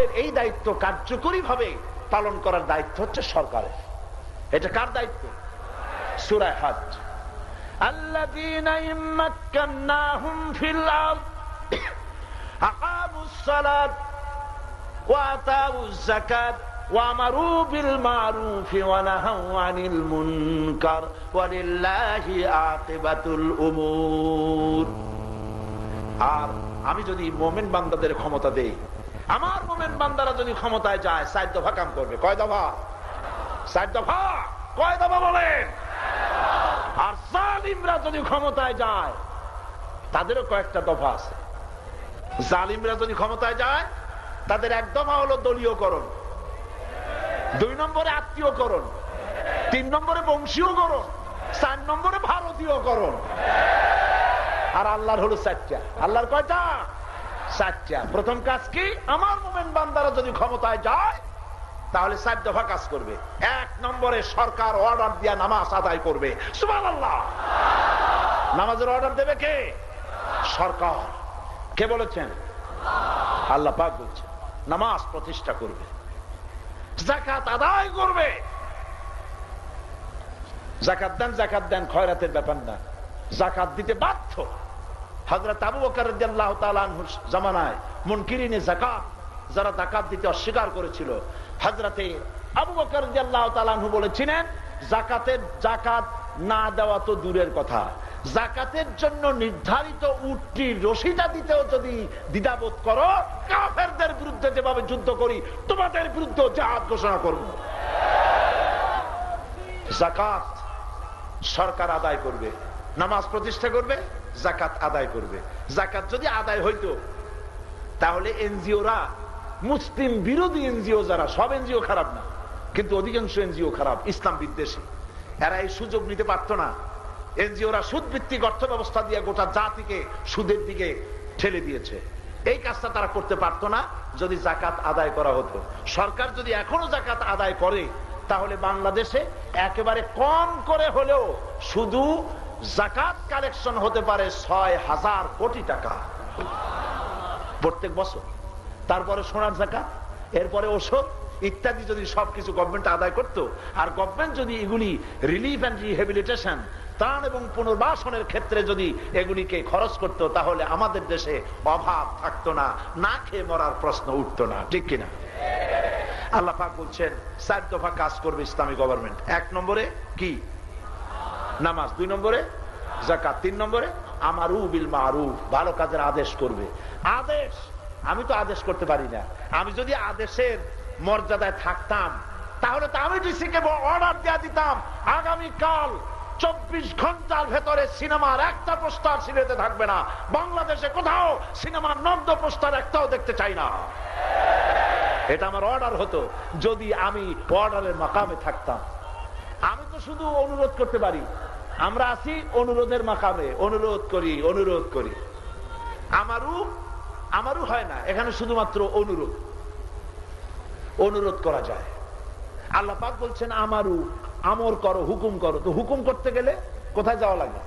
মানুষের এই দায়িত্ব কার্যকরী ভাবে পালন করার দায়িত্ব হচ্ছে সরকারের এটা কার দায়িত্ব সুরায় হাজ الذين إن مكناهم في الأرض أقاموا الصلاة وآتوا الزكاة وأمروا بالمعروف ونهوا عن المنكر ولله عاقبة الأمور আর আমি যদি মোমেন বান্দাদের ক্ষমতা দেই আমার মোমেন বান্দারা যদি ক্ষমতায় যায় সাত দফা কাম করবে। কয় দফা? সাত দফা? কয় দফা বলেন? আর জালিমরা যদি ক্ষমতায় যায়, তাদেরও কয়েকটা দফা আছে। জালিমরা যদি ক্ষমতায় যায়, তাদের এক দফা হলো দলীয়করণ। দুই নম্বরে আত্মীয়করণ। তিন নম্বরে বংশীয়করণ। চার নম্বরে ভারতীয়করণ। আর আল্লাহর হলো চারটা। আল্লাহর কয়টা? চারটা। প্রথম কাজ কি? আমার মোমেন বান্দারা যদি ক্ষমতায় যায়, তাহলে চার দফা কাজ করবে। এক নম্বরে সরকার অর্ডার দিয়া নামাজ আদায় করবে। নামাজের অর্ডার দেবে কে? সরকার। কে বলেছেন? আল্লাহ পাক বলছে নামাজ প্রতিষ্ঠা করবে। জাকাত আদায় করবে। জাকাত দেন জাকাত দেন, খয়রাতের ব্যাপার না। জাকাত দিতে বাধ্য। হজরত আবু জামানায় জাকাত যারা জাকাত দিতে অস্বীকার করেছিল হজরতে আবু বলেছিলেন জাকাতের জাকাত না দেওয়া তো দূরের কথা। জাকাতের জন্য নির্ধারিত উটটির রশিদা দিতেও যদি দ্বিধাবোধ করো, কাফেরদের বিরুদ্ধে যেভাবে যুদ্ধ করি, তোমাদের বিরুদ্ধে জাহাজ ঘোষণা করব। জাকাত সরকার আদায় করবে, নামাজ প্রতিষ্ঠা করবে জাকাত আদায় করবে। জাকাত যদি আদায় হইতো, তাহলে এনজিওরা, মুসলিম বিরোধী এনজিও যারা, সব এনজিও খারাপ না। কিন্তু অধিকাংশ এনজিও খারাপ, ইসলাম বিদ্বেষী। এরা এই সুযোগ নিতে পারতো না। এনজিওরা সুদ ভিত্তিক অর্থ ব্যবস্থা দিয়ে গোটা জাতিকে সুদের দিকে ঠেলে দিয়েছে। এই কাজটা তারা করতে পারতো না, যদি জাকাত আদায় করা হতো। সরকার যদি এখনও জাকাত আদায় করে, তাহলে বাংলাদেশে একেবারে কম করে হলেও শুধু জাকাত কালেকশন হতে পারে ছয় হাজার কোটি টাকা। প্রত্যেক বছর। তারপরে সোনার জাকাত, এরপরে ওষুধ, ইত্যাদি যদি সবকিছু গভর্নমেন্ট আদায় করত, আর গভর্নমেন্ট যদি এগুলি রিলিফ অ্যান্ড রিহেবিলিটেশন ত্রাণ এবং পুনর্বাসনের ক্ষেত্রে যদি এগুলিকে খরচ করত, তাহলে আমাদের দেশে অভাব থাকতো না না খেয়ে মরার প্রশ্ন উঠতো না। ঠিক কিনা? আল্লাহ বলছেন, চার দফা কাজ করবে ইসলামী গভর্নমেন্ট এক নম্বরে কি? নামাজ দুই নম্বরে জাকাত তিন নম্বরে, আমারু বিল মারুফ, ভালো কাজের আদেশ করবে। আদেশ, আমি তো আদেশ করতে পারি না। আমি যদি আদেশের মর্যাদায় থাকতাম, তাহলে তো আমি ডিসিকে অর্ডার দেওয়া দিতাম আগামী কাল চব্বিশ ঘণ্টার ভেতরে সিনেমার একটা পোস্টার সিলেতে থাকবে না। বাংলাদেশে কোথাও সিনেমার নন্দ পোস্টার একটাও দেখতে চাই না। এটা আমার অর্ডার হতো, যদি আমি অর্ডারের মাকামে থাকতাম। আমি তো শুধু অনুরোধ করতে পারি আমরা আছি অনুরোধের মাকামে। অনুরোধ করি অনুরোধ করি। আমারও আমারও হয় না। এখানে শুধুমাত্র অনুরোধ। অনুরোধ করা যায়। আল্লাহ পাক বলছেন, আমারও, আমর করো, হুকুম করো। তো হুকুম করতে গেলে কোথায় যাওয়া লাগে?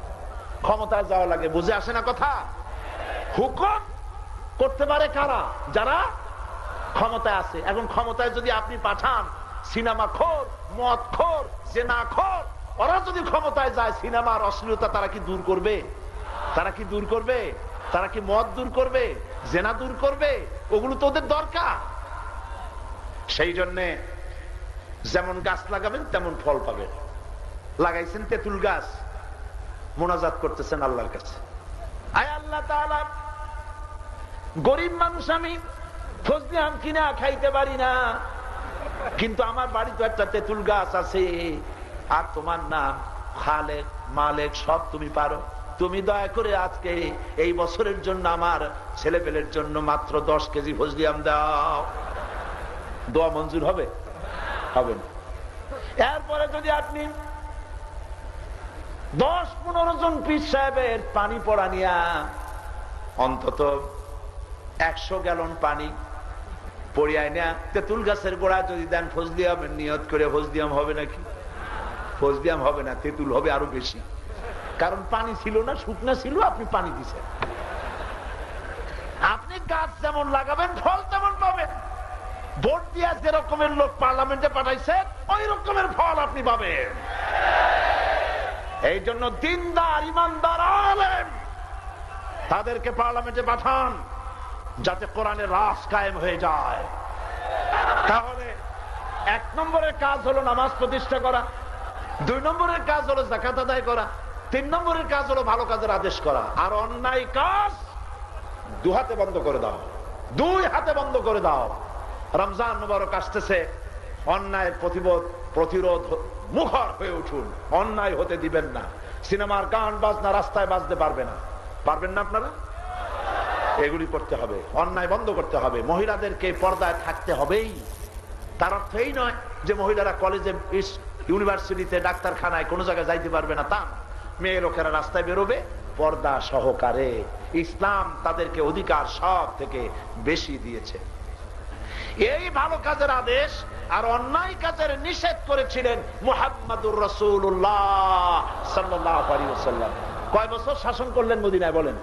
ক্ষমতায় যাওয়া লাগে। বুঝে আসে না কথা? হুকুম করতে পারে কারা? যারা ক্ষমতায় আছে। এখন ক্ষমতায় যদি আপনি পাঠান, সিনেমা খোর, মদ খোর, জেনা খোর ওরা যদি ক্ষমতায় যায়, সিনেমার অশ্লীলতা তারা কি দূর করবে? তারা কি দূর করবে? তারা কি মদ দূর করবে? জেনা দূর করবে? ওগুলো তো ওদের দরকার। সেই জন্যে যেমন গাছ লাগাবেন, তেমন ফল পাবেন। লাগাইছেন তেঁতুল গাছ। মোনাজাত করতেছেন আল্লাহর কাছে। আয় আল্লাহ গরিব মানুষ আমি ফজলি আম কিনা খাইতে পারি না। কিন্তু আমার বাড়িতে একটা তেঁতুল গাছ আছে। আর তোমার নাম খালেক, মালেক, সব তুমি পারো। তুমি দয়া করে আজকে এই বছরের জন্য আমার ছেলে পেলের জন্য মাত্র দশ কেজি ফজলি আম দাও। দোয়া মঞ্জুর হবে? হবে না। এরপরে যদি আপনি দশ পনেরো জন পিস সাহেবের পানি পড়া নিয়া অন্তত একশো গ্যালন পানি পড়িয়ায় না তেঁতুল গাছের গোড়া যদি দেন ফজলিয়াম নিয়ত করে ফজলিয়াম হবে নাকি? ফজলিয়াম হবে না, তেঁতুল হবে আরও বেশি। কারণ পানি ছিল না, শুকনা ছিল, আপনি পানি দিছেন। আপনি গাছ যেমন লাগাবেন, ফল তেমন পাবেন। ভোট দিয়া যে রকমের লোক পার্লামেন্টে পাঠাইছে, ওই রকমের ফল আপনি পাবেন। এই জন্য দিনদার, ইমানদার আলেম, তাদেরকে পার্লামেন্টে পাঠান, যাতে কোরআনের রাস কায়েম হয়ে যায়। তাহলে এক নম্বরের কাজ হলো নামাজ প্রতিষ্ঠা করা দুই নম্বরের কাজ হলো জাকাত আদায় করা, তিন নম্বরের কাজ হলো ভালো কাজের আদেশ করা। আর অন্যায় কাজ দু হাতে বন্ধ করে দাও। দুই হাতে বন্ধ করে দাও। রমজান মুবারক আসতেছে, অন্যায়ের প্রতিবোধ প্রতিরোধ মুখর হয়ে উঠুন। অন্যায় হতে দিবেন না। সিনেমার গান বাজনা রাস্তায় বাজতে পারবে না। পারবেন না আপনারা? এগুলি করতে হবে। অন্যায় বন্ধ করতে হবে। মহিলাদেরকে পর্দায় থাকতে হবেই। তার অর্থ এই নয় যে মহিলারা কলেজে ইউনিভার্সিটিতে ডাক্তারখানায় কোনো জায়গায় যাইতে পারবে না, তা মেয়ে লোকেরা রাস্তায় বেরোবে, পর্দা সহকারে। ইসলাম তাদেরকে অধিকার সব থেকে বেশি দিয়েছে। এই ভালো কাজের আদেশ আর অন্যায় কাজের নিষেধ করেছিলেন মুহাম্মাদুর রসুল্লাহ কয় বছর শাসন করলেন মদিনায়, বলেন?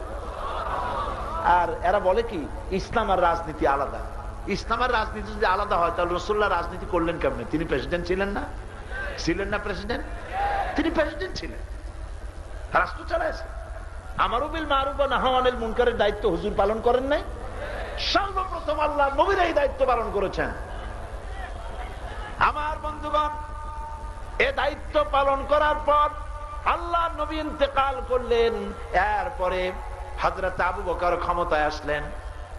আর এরা বলে কি, ইসলাম আর রাজনীতি আলাদা। ইসলাম আর রাজনীতি যদি আলাদা হয়, তাহলে রসুল্লাহ রাজনীতি করলেন কেমনে? তিনি প্রেসিডেন্ট ছিলেন না? ছিলেন না প্রেসিডেন্ট? তিনি প্রেসিডেন্ট ছিলেন। রাষ্ট্র চালাইছে। আমারও বিল মারুফ ও নাহওয়ানিল মুনকারের দায়িত্ব হুজুর পালন করেন নাই। সর্বপ্রথম আল্লাহ নবীর এই দায়িত্ব পালন করেছেন। আমার বন্ধুগণ, এ দায়িত্ব পালন করার পর আল্লাহ নবী ইন্তেকাল করলেন। এরপরে হজরত আবু বকার ক্ষমতায় আসলেন।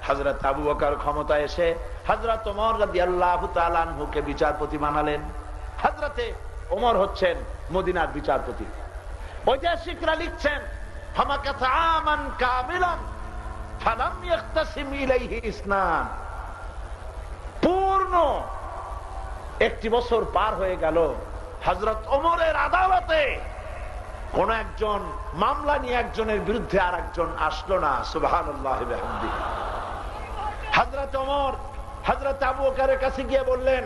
হজরত আবু বকার ক্ষমতায় এসে হজরত ওমর রাদি আল্লাহ তালুকে বিচারপতি বানালেন। হজরতে ওমর হচ্ছেন মদিনার বিচারপতি। ঐতিহাসিকরা লিখছেন পূর্ণ একটি বছর পার হয়ে গেল হজরত ওমরের আদালতে কোন একজন, মামলা নিয়ে একজনের বিরুদ্ধে আর একজন আসলো না সুবাহান হজরত ওমর হজরত আবু বকরের কাছে গিয়ে বললেন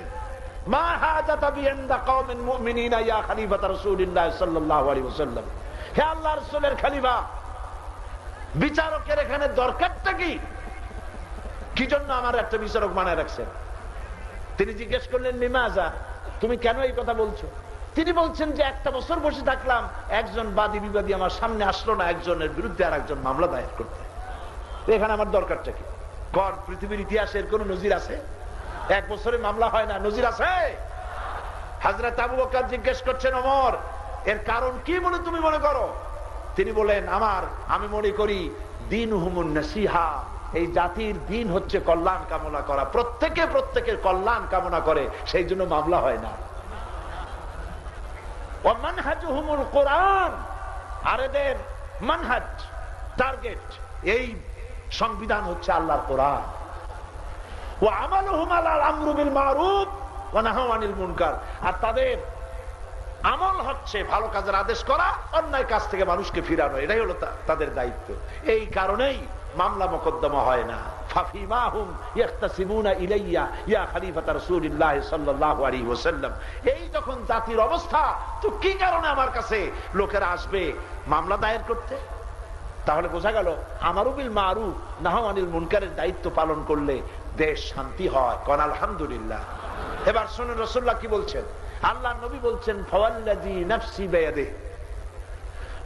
বিচারকের এখানে দরকারটা কি? জন্য আমার একটা বিচারক রাখছেন? তিনি জিজ্ঞেস করলেন নিমাজা তুমি কেন এই কথা বলছো? তিনি বলছেন যে, একটা বছর বসে থাকলাম, একজন বাদী বিবাদী আমার সামনে আসলো না, একজনের বিরুদ্ধে আর একজন মামলা দায়ের করতে। এখানে আমার দরকারটা কি? কন পৃথিবীর ইতিহাসের কোন নজির আছে? এক বছরে মামলা হয় না, নজির আছে? হাজরত আবু বকর জিজ্ঞেস করছেন অমর এর কারণ কি বলে তুমি মনে করো? তিনি বলেন, আমার, আমি মনে করি দিন হুমুন এই জাতির দিন হচ্ছে কল্যাণ কামনা করা। প্রত্যেকে প্রত্যেকের কল্যাণ কামনা করে, সেই জন্য মামলা হয় না। মানহাজ, টার্গেট, এই সংবিধান হচ্ছে আল্লাহর কোরআন। আর তাদের আমল হচ্ছে ভালো কাজের আদেশ করা, অন্যায় কাজ থেকে মানুষকে ফিরানো, এটাই হলো তাদের দায়িত্ব। এই কারণেই মামলা হয় না। জাতির অবস্থা, তো কি কারণে আমার কাছে লোকেরা আসবে মামলা দায়ের করতে? তাহলে বোঝা গেল আমারও মারুফ নাহওয়ানিল মুনকারের দায়িত্ব পালন করলে দেশ শান্তি হয়। কন আলহামদুলিল্লাহ। এবার শুনুন রসুল্লাহ কি বলছেন? আল্লাহ নবী বলছেন, ফওয়াল্লাযী নাফসি বিয়াদিহি।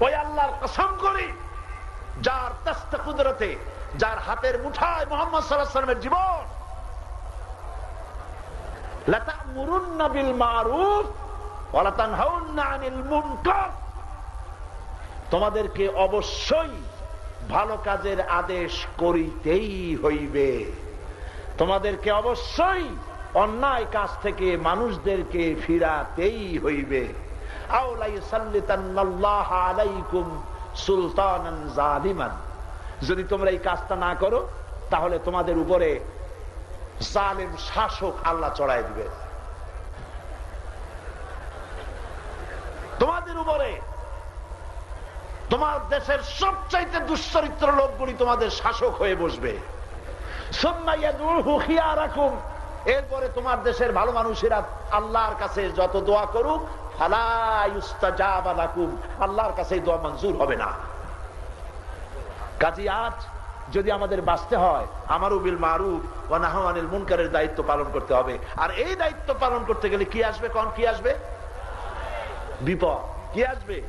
ওই আল্লাহর কসম করি, যার কুদরতে, যার হাতের মুঠায় মোহাম্মদ ওয়াসাল্লামের জীবন। তোমাদেরকে অবশ্যই ভালো কাজের আদেশ করিতেই হইবে। তোমাদেরকে অবশ্যই অন্যায় কাজ থেকে মানুষদেরকে ফিরাতেই হইবে। যদি তোমরা এই কাজটা না করো, তাহলে তোমাদের উপরে জালেম শাসক আল্লাহ চড়াই দিবে। তোমাদের উপরে তোমার দেশের সবচাইতে দুশ্চরিত্র লোকগুলি তোমাদের শাসক হয়ে বসবে। এরপরে তোমার দেশের ভালো মানুষেরা আল্লাহর কাছে যত দোয়া করুক আল্লাহর কাছে দোয়া মঞ্জুর হবে না। কাজী আজ যদি আমাদের বাঁচতে হয় আমার উবিল মারুফ ও নাহমানিল মুনকারের দায়িত্ব পালন করতে হবে। আর এই দায়িত্ব পালন করতে গেলে কি আসবে কোন? কি আসবে? বিপদ। কি আসবে?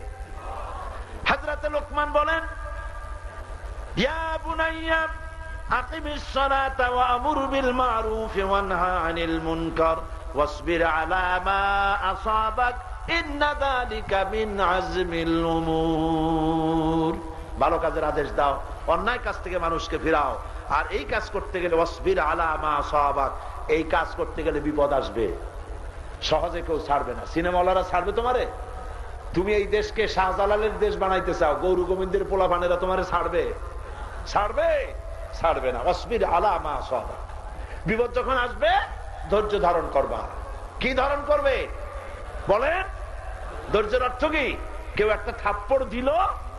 হাজরাতে লোকমান বলেন, ইয়া বুনাইয়া আজমিল উমুর। ভালো কাজের আদেশ দাও, অন্যায় কাজ থেকে মানুষকে ফিরাও। আর এই কাজ করতে গেলে অসবির আলা মা আসাবাক, এই কাজ করতে গেলে বিপদ আসবে। সহজে কেউ ছাড়বে না। সিনেমাওয়ালারা ছাড়বে তোমারে? তুমি এই দেশকে শাহজালালের দেশ বানাইতে চাও গৌরু গোবিন্দের পোলাপানেরা তোমারে ছাড়বে? ছাড়বে? ছাড়বে না। অসবির আলা মা সব বিপদ যখন আসবে, ধৈর্য ধারণ করবা। কি ধারণ করবে? বলেন, ধৈর্যের অর্থ কি? কেউ একটা থাপ্পড় দিল,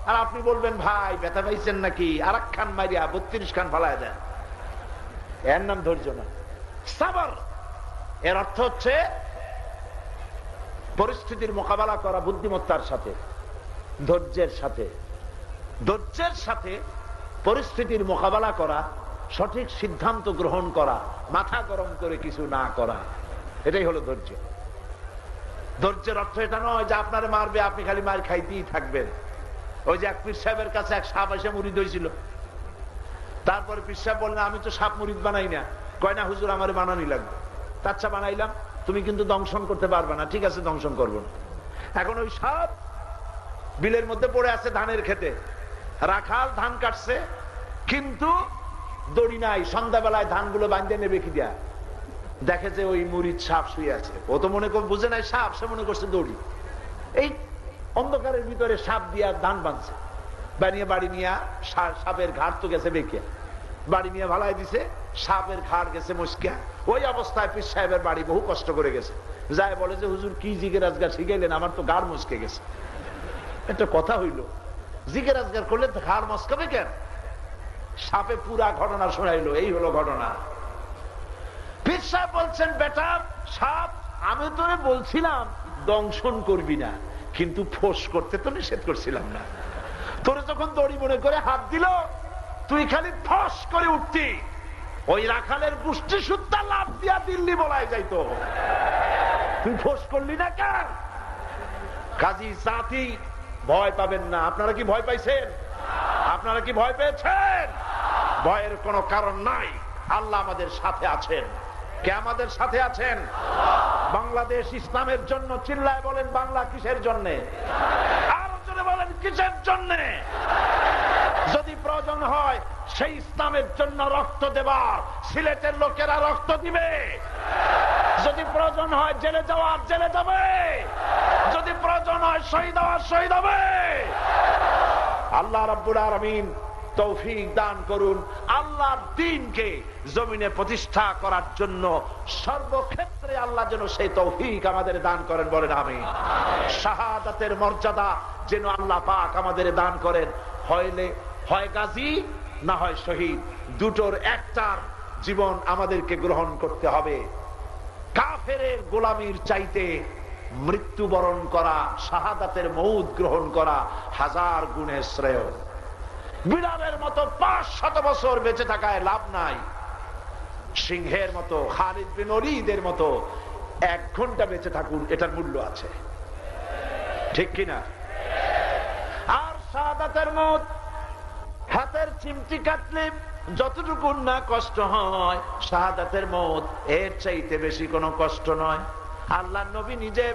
আর আপনি বলবেন, ভাই, ব্যথা পাইছেন নাকি? আর এক খান মারিয়া বত্রিশ খান ফালায় দেন। এর নাম ধৈর্য না। সাবর, এর অর্থ হচ্ছে পরিস্থিতির মোকাবেলা করা বুদ্ধিমত্তার সাথে, ধৈর্যের সাথে। ধৈর্যের সাথে পরিস্থিতির মোকাবেলা করা, সঠিক সিদ্ধান্ত গ্রহণ করা, মাথা গরম করে কিছু না করা, এটাই হলো ধৈর্য। ধৈর্যের অর্থ এটা নয় যে আপনারে মারবে, আপনি খালি মার খাইতেই থাকবেন। ওই যে এক পীর সাহেবের কাছে এক সাপ এসে মুড়িদ হয়েছিল তারপরে পীর সাহেব বললেন, আমি তো সাপ মুড়িদ বানাই না। কয়, না হুজুর, আমার বানানি লাগবে। তাচ্ছা বানাইলাম, তুমি কিন্তু দংশন করতে পারবে না, ঠিক আছে, দংশন করব এখন ওই সাপ বিলের মধ্যে পড়ে আছে ধানের খেতে রাখাল ধান কাটছে, কিন্তু দড়ি নাই, সন্ধ্যাবেলায় ধানগুলো বাঁধতে নেবে কি দেয়া? দেখে যে ওই মুড়িদ সাপ শুয়ে আছে। ও তো মনে কর বুঝে নাই সাপ, সে মনে করছে দড়ি। এই অন্ধকারের ভিতরে সাপ দিয়া ধান বাঁধছে। বানিয়ে বাড়ি নিয়ে সাপের ঘাট তো গেছে বেঁকে বাড়ি নিয়ে ভালাই দিছে, সাপের ঘাট গেছে মুসকিয়া। ওই অবস্থায় পিস সাহেবের বাড়ি বহু কষ্ট করে গেছে। যায় বলে যে, হুজুর, কি জিগের আজগার শিখাইলেন? আমার তো গাড় মুসকে গেছে। একটা কথা হইল জিগের আজগার করলে ঘাড় মস্কাবে কেন? সাপে পুরা ঘটনা শোনাইলো, এই হলো ঘটনা। পীর সাহেব বলছেন, বেটা, সাপ, আমি তোরে বলছিলাম, দংশন করবি না, কিন্তু ফোস করতে তো নিষেধ করছিলাম না। তোরে যখন দড়ি মনে করে হাত দিল, তুই খালি ফস করে উঠতি। ওই রাখালের পুষ্টি সুত্তা লাভ দিয়া দিল্লি বলাই যাইতো। তুই ফোস করলি না কেন? কাজী জাতি ভয় পাবেন না। আপনারা কি ভয় পাইছেন? আপনারা কি ভয় পেয়েছেন? ভয়ের কোনো কারণ নাই। আল্লাহ আমাদের সাথে আছেন। কে আমাদের সাথে আছেন? বাংলাদেশ ইসলামের জন্য চিল্লায় বলেন, বাংলা কিসের জন্য? আরও জনে বলেন, কিসের জন্য? যদি প্রয়োজন হয়, সেই ইসলামের জন্য রক্ত দেবার সিলেটের লোকেরা রক্ত দিবে। যদি প্রয়োজন হয়, জেলে যাওয়ার জেলে যাবে। যদি প্রয়োজন হয়, শহীদ হওয়ার শহীদ হবে। আল্লাহ রাব্বুল আলামিন তৌফিক দান করুন। আল্লাহর দিনকে জমিনে প্রতিষ্ঠা করার জন্য সর্বক্ষেত্রে আল্লাহ যেন সেই তৌফিক আমাদের দান করেন, বলেন আমি শাহাদাতের মর্যাদা যেন আল্লাহ পাক আমাদের দান করেন। হইলে হয় গাজী, না হয় শহীদ। দুটোর একটার জীবন আমাদেরকে গ্রহণ করতে হবে। কাফের গোলামির চাইতে মৃত্যুবরণ করা, শাহাদাতের মৌদ গ্রহণ করা হাজার গুণে শ্রেয়। বিড়ালের মতো পাঁচ শত বছর বেঁচে থাকায় লাভ নাই। সিংহের মতো, খালিদ বিন অলিদের মতো এক ঘণ্টা বেঁচে থাকুন, এটার মূল্য আছে। ঠিক কিনা? আর শাহাদাতের মত, হাতের চিমটি কাটলে যতটুকু না কষ্ট হয়, শাহাদাতের মত এর চাইতে বেশি কোনো কষ্ট নয়। আল্লাহ নবী নিজে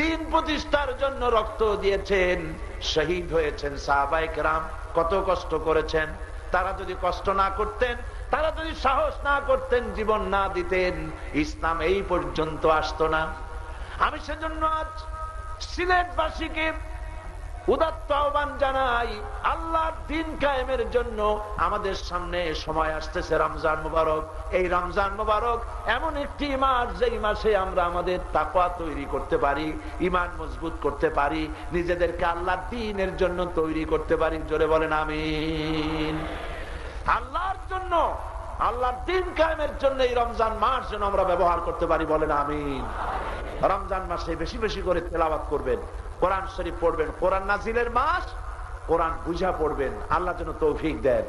দিন প্রতিষ্ঠার জন্য রক্ত দিয়েছেন, শহীদ হয়েছেন সাহবাইক রাম কত কষ্ট করেছেন। তারা যদি কষ্ট না করতেন, তারা যদি সাহস না করতেন, জীবন না দিতেন, ইসলাম এই পর্যন্ত আসতো না। আমি সেজন্য আজ সিলেটবাসীকে উদাত্ত আহ্বান জানাই, আল্লাহর দিন কায়েমের জন্য আমাদের সামনে সময় আসতেছে রমজান মুবারক। এই রমজান মুবারক এমন একটি মাস, যেই মাসে আমরা আমাদের তাকওয়া তৈরি করতে পারি ইমান মজবুত করতে পারি, নিজেদেরকে আল্লাহর দিনের জন্য তৈরি করতে পারি। জোরে বলেন, আমিন। আল্লাহর জন্য, আল্লাহর দিন কায়েমের জন্য এই রমজান মাস যেন আমরা ব্যবহার করতে পারি, বলেন, আমিন। রমজান মাসে বেশি বেশি করে তেলাবাত করবেন। কোরআন শরীফ পড়বেন, কোরআন নাজিলের মাস, কোরআন বুঝা পড়বেন। আল্লাহ যেন তৌফিক দেন।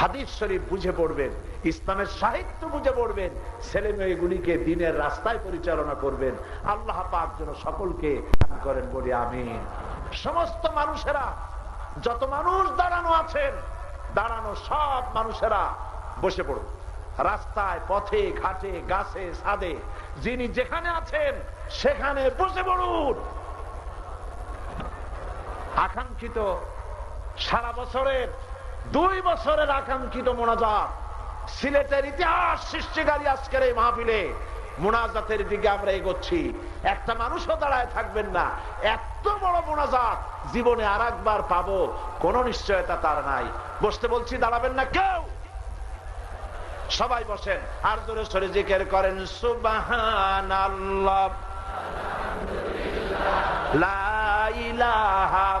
হাদিস শরীফ বুঝে পড়বেন, ইসলামের সাহিত্য বুঝে পড়বেন, ছেলে মেয়েগুলিকে দিনের রাস্তায় পরিচালনা করবেন। আল্লাহ পাক যেন সকলকে করেন বলি আমি সমস্ত মানুষেরা, যত মানুষ দাঁড়ানো আছেন, দাঁড়ানো সব মানুষেরা বসে পড়ুন। রাস্তায়, পথে, ঘাটে, গাছে, ছাদে, যিনি যেখানে আছেন, সেখানে বসে পড়ুন। আকাঙ্ক্ষিত সারা বছরের, দুই বছরের আকাঙ্ক্ষিত মোনাজাত। সিলেটের ইতিহাস সৃষ্টিকারী আজকের এই মাহফিলে মোনাজাতের দিকে আমরা এগোচ্ছি। একটা মানুষও দাঁড়ায় থাকবেন না। এত বড় মোনাজাত জীবনে আর একবার পাবো, কোন নিশ্চয়তা তার নাই। বসতে বলছি, দাঁড়াবেন না কেউ। সবাই বসেন। আর জোরে সরে জিকের করেন ইলাহা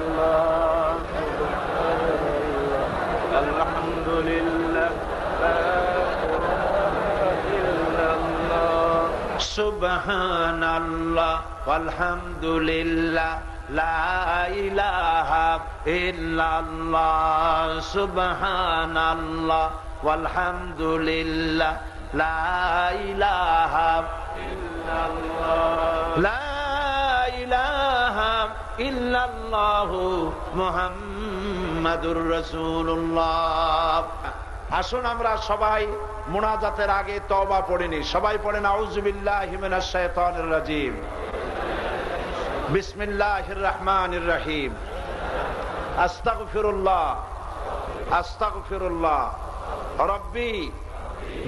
সুবহান আল্লাহ আলহামদুলিল্লাহ সুবহান আল্লাহ আলহামদুলিল্লাহ ইল্লাল্লাহ মুহাম্মাদুর রাসূলুল্লাহ। আসুন আমরা সবাই মোনাজাতের আগে তবা পড়িনি সবাই পড়েন আউজবিল্লাহিমিনাশাইতানির বিসমিল্লাহির রহমানির রহিম। আস্তাগফিরুল্লাহ আস্তাগফিরুল্লাহ। রব্বি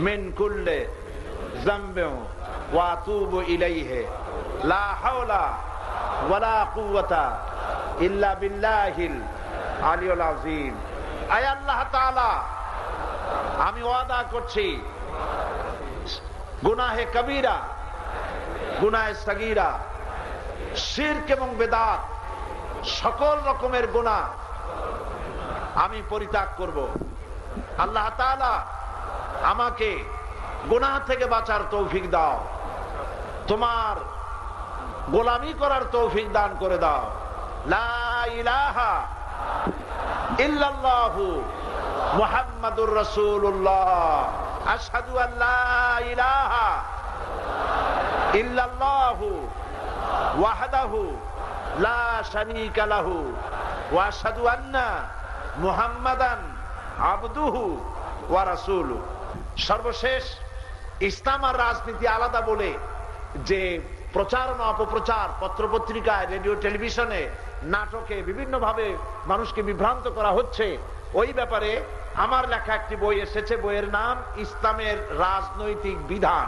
মিন কুল্লি যামবিন ওয়া আতুবু ইলাইহি। লা হাওলা ওয়ালা কুওয়াতা ইল্লা বিল্লাহিল আল্লাহ আমি ওয়াদা করছি। গুনাহে কবিরা গুনাহে সগীরা, শিরক এবং বেদাত, সকল রকমের গুনাহ আমি পরিত্যাগ করব। আল্লাহ আমাকে গুনাহ থেকে বাঁচার তৌফিক দাও। তোমার গোলামি করার তৌফিক দান করে দাও। লা ইলাহা ইল্লাল্লাহু মুহাম্মাদুর আল্লা ইলাহা ইল্লাল্লাহু ওয়াহদাহু লা শারীকা লাহু ওয়া আশহাদু আন্না মুহাম্মাদান আবদুহু ওয়া সর্বশেষ ইসলাম আর রাজনীতি আলাদা বলে যে প্রচারণা অপপ্রচার, পত্রপত্রিকায়, রেডিও, টেলিভিশনে, নাটকে বিভিন্নভাবে মানুষকে বিভ্রান্ত করা হচ্ছে, ওই ব্যাপারে আমার লেখা একটি বই এসেছে, বইয়ের নাম ইসলামের রাজনৈতিক বিধান।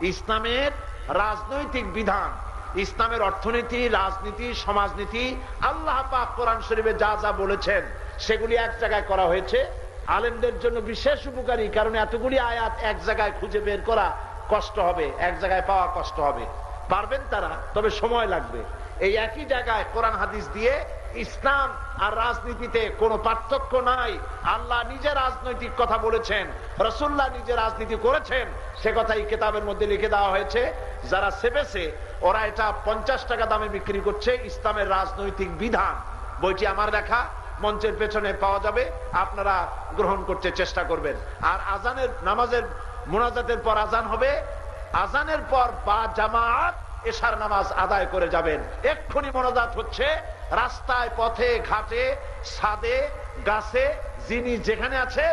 ইসলামের রাজনৈতিক বিধান। ইসলামের অর্থনীতি, রাজনীতি, সমাজনীতি, আল্লাহ পাক কোরআন শরীফে যা যা বলেছেন, সেগুলি এক জায়গায় করা হয়েছে। আলেমদের জন্য বিশেষ উপকারী, কারণ এতগুলি আয়াত এক জায়গায় খুঁজে বের করা কষ্ট হবে, এক জায়গায় পাওয়া কষ্ট হবে। পারবেন তারা, তবে সময় লাগবে। এই একই জায়গায় কোরআন হাদিস দিয়ে ইসলাম আর রাজনীতিতে কোনো পার্থক্য নাই। আল্লাহ নিজে রাজনৈতিক কথা বলেছেন রসুল্লাহ নিজে রাজনীতি করেছেন। সে কথা এই কেতাবের মধ্যে লিখে দেওয়া হয়েছে, যারা সেবেছে, ওরা এটা পঞ্চাশ টাকা দামে বিক্রি করছে ইসলামের রাজনৈতিক বিধান। বইটি আমার লেখা, মঞ্চের পেছনে পাওয়া যাবে, আপনারা গ্রহণ করতে চেষ্টা করবেন। আর আজানের নামাজের মোনাজাতের পর আজান হবে। আজানের পর বা জামাত এশার নামাজ আদায় করে যাবেন। এক্ষুনি মনোজাত হচ্ছে, রাস্তায়, পথে, ঘাটে, ছাদে, গাছে, যিনি যেখানে আছে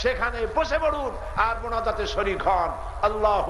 সেখানে বসে পড়ুন আর মোনাজাতে শরিক হন। আল্লাহ